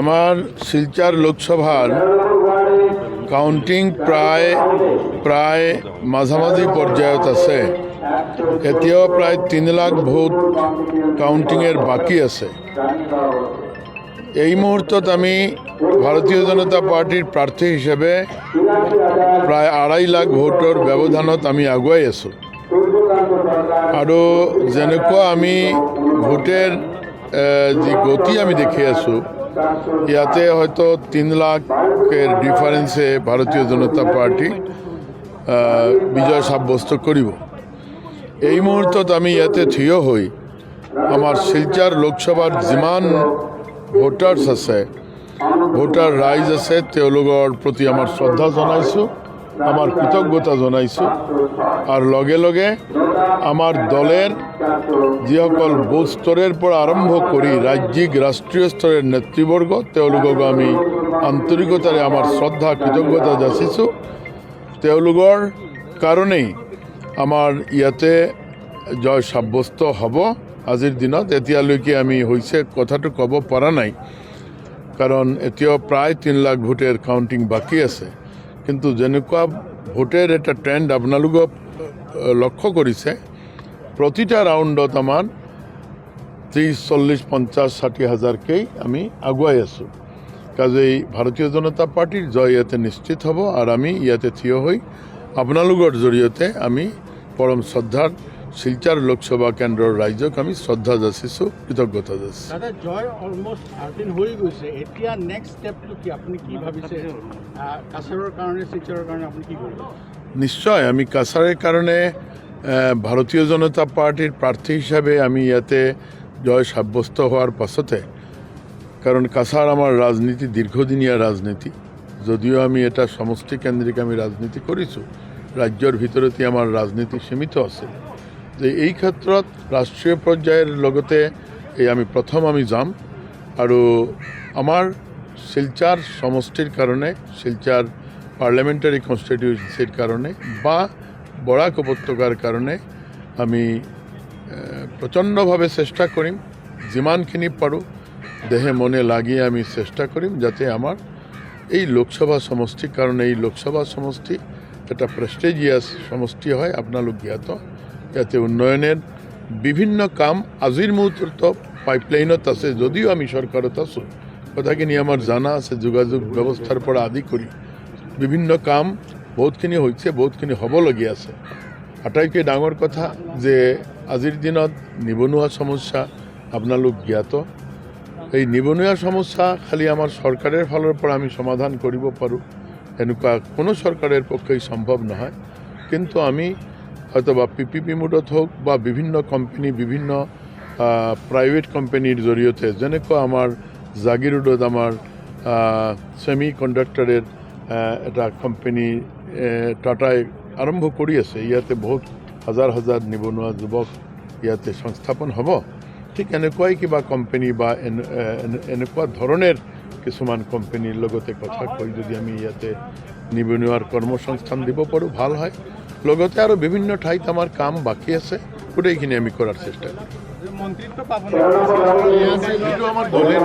আমার শিলচার লোকসভার কাউন্টিং প্ৰায় প্ৰায় মাঝামাঝি পৰ্যায়ত আছে। এতিয়াও প্ৰায় তিনি লাখ ভোট কাউন্টিংয়ের বাকি আছে। এই মুহূর্তত আমি ভারতীয় জনতা পাৰ্টীৰ প্ৰাৰ্থী হিচাপে প্ৰায় আঢ়াই লাখ ভোটৰ ব্যৱধানত আমি আগুৱাই আছোঁ। আৰু যেনেকুৱা আমি ভোটের যি গতি আমি দেখি আছোঁ, ইয়াতে হয়তো তিন লাখের ডিফারেন্সে ভারতীয় জনতা পার্টি বিজয় সাব্যস্ত কৰিব এই মুহূৰ্তত আমি ইয়াতে থিয় হৈ আমাৰ শিলচাৰ লোকসভাৰ যিমান ভোটাৰ্ছ আছে ভোটাৰ ৰাইজ আছে, তেওঁলোকৰ প্ৰতি আমাৰ শ্ৰদ্ধা জনাইছোঁ। আমাৰ কৃতজ্ঞতা জনাইছোঁ। আৰু লগে লগে আমাৰ দলের যিসকল বুথ স্তরের পৰা আৰম্ভ কৰি ৰাজ্যিক ৰাষ্ট্ৰীয় স্তৰৰ নেতৃবৰ্গ তেওঁলোকক আমি আন্তৰিকতাৰে আমাৰ শ্ৰদ্ধা, কৃতজ্ঞতা যাচিছোঁ। তেওঁলোকৰ কাৰণেই আমাৰ ইয়াতে জয় সাব্যস্ত হ'ব আজিৰ দিনত। এতিয়ালৈকে আমি হৈছে কথাটো ক'ব পৰা নাই, কাৰণ এতিয়াও প্ৰায় তিনি লাখ ভোটের কাউন্টিং বাকী আছে। কিন্তু যেনেকুৱা ভোটের এটা ট্ৰেণ্ড আপোনালোকক লক্ষ্য কৰিছে, প্ৰতিটা ৰাউণ্ডত আমাৰ ত্ৰিছ, চল্লিছ, পঞ্চাছ, ষাঠি হাজাৰকেই আমি আগুৱাই আছোঁ। কাজেই ভাৰতীয় জনতা পাৰ্টীৰ জয় ইয়াতে নিশ্চিত হ'ব, আৰু আমি ইয়াতে থিয় হৈ আপোনালোকৰ জৰিয়তে আমি পৰম শ্ৰদ্ধাৰ শিলচাৰ লোকসভা কেন্দ্ৰৰ ৰাইজক আমি শ্ৰদ্ধা যাচিছোঁ কৃতজ্ঞতা যাচিছোঁ। দাদা জয় অলমষ্ট আৰ্থিন হৈ গৈছে। এতিয়া নেক্সট ষ্টেপটো কি? আপুনি কি ভাবিছে? আহ, কাছাৰৰ শিলচৰৰ কাৰণে আপুনি কি কৰিব? নিশ্চয় আমি কাছারের কারণে আহ, ভারতীয় জনতা পার্টির প্রার্থী হিসাবে আমি ইয়াতে জয় সাব্যস্ত হওয়ার পাছতে কারণ কাছার আমার রাজনীতি দীর্ঘদিনীয়া রাজনীতি যদিও আমি এটা সমষ্টি কেন্দ্রিক আমি রাজনীতি কৰিছোঁ ৰাজ্যৰ ভিতৰতে আমাৰ ৰাজনীতি সীমিত আছে। যে এই ক্ষেত্ৰত ৰাষ্ট্ৰীয় পৰ্যায়ৰ লগতে এই আমি প্ৰথম আমি যাম আৰু আমাৰ শিলচাৰ সমষ্টিৰ কাৰণে, শিলচাৰ পাৰ্লামেণ্টাৰী কনষ্টিটিউয়েন্সিৰ কাৰণে বা বৰাক উপত্যকাৰ কাৰণে আমি প্ৰচণ্ডভাৱে চেষ্টা কৰিম। যিমানখিনি পাৰোঁ, দেহে মনে লাগি আমি চেষ্টা কৰিম যাতে আমাৰ এই লোকসভা সমষ্টিৰ কাৰণে, এই লোকসভা সমষ্টি এটা প্ৰেষ্টেজিয়াছ সমষ্টি হয়, আপোনালোক জ্ঞাত। ইয়াতে উন্নয়নের বিভিন্ন কাম আজিৰ মুহূৰ্তত পাইপলাইনত আছে, যদিও আমি চৰকাৰত আছোঁ। কথাখিনি আমাৰ জানা আছে, যোগাযোগ ব্যৱস্থাৰ পৰা আদি কৰি। বিভিন্ন কাম বহুতখিনি হৈছে, বহুতখিনি হ'বলগীয়া আছে। আটাইতকৈ ডাঙৰ কথা যে আজিৰ দিনত নিবনুৱা সমস্যা আপোনালোক জ্ঞাত। এই নিবনুৱা সমস্যা খালি আমাৰ চৰকাৰৰ ফালৰ পৰা আমি সমাধান কৰিব পাৰোঁ, এনেকুৱা কোনো চৰকাৰৰ পক্ষেই সম্ভৱ নহয়। কিন্তু আমি হয়তো বা পি পি পি মোডত হওক বা বিভিন্ন কোম্পানী বিভিন্ন প্ৰাইভেট কোম্পানীৰ জৰিয়তে, যেনেকুৱা আমাৰ জাগিৰোডত আমাৰ ছেমি কণ্ডাক্টৰৰ এটা কোম্পানী টাটাই আৰম্ভ কৰি আছে। ইয়াতে বহুত হাজাৰ হাজাৰ নিবনুৱা যুৱক ইয়াতে সংস্থাপন হ'ব। ঠিক এনেকুৱাই কিবা কোম্পানী বা এনে- এনে- এনেকুৱা ধৰণৰ কিছুমান কোম্পানীৰ লগতে কথা কৈ যদি আমি ইয়াতে নিবনুৱাৰ কৰ্মসংস্থান দিব পাৰোঁ, ভালো হয়। লগতে আৰু বিভিন্ন ঠাইত আমাৰ কাম বাকী আছে গোটেইখিনি আমি কৰাৰ চেষ্টা কৰিম। মন্ত্ৰিত্ব পাব আমাৰ দলের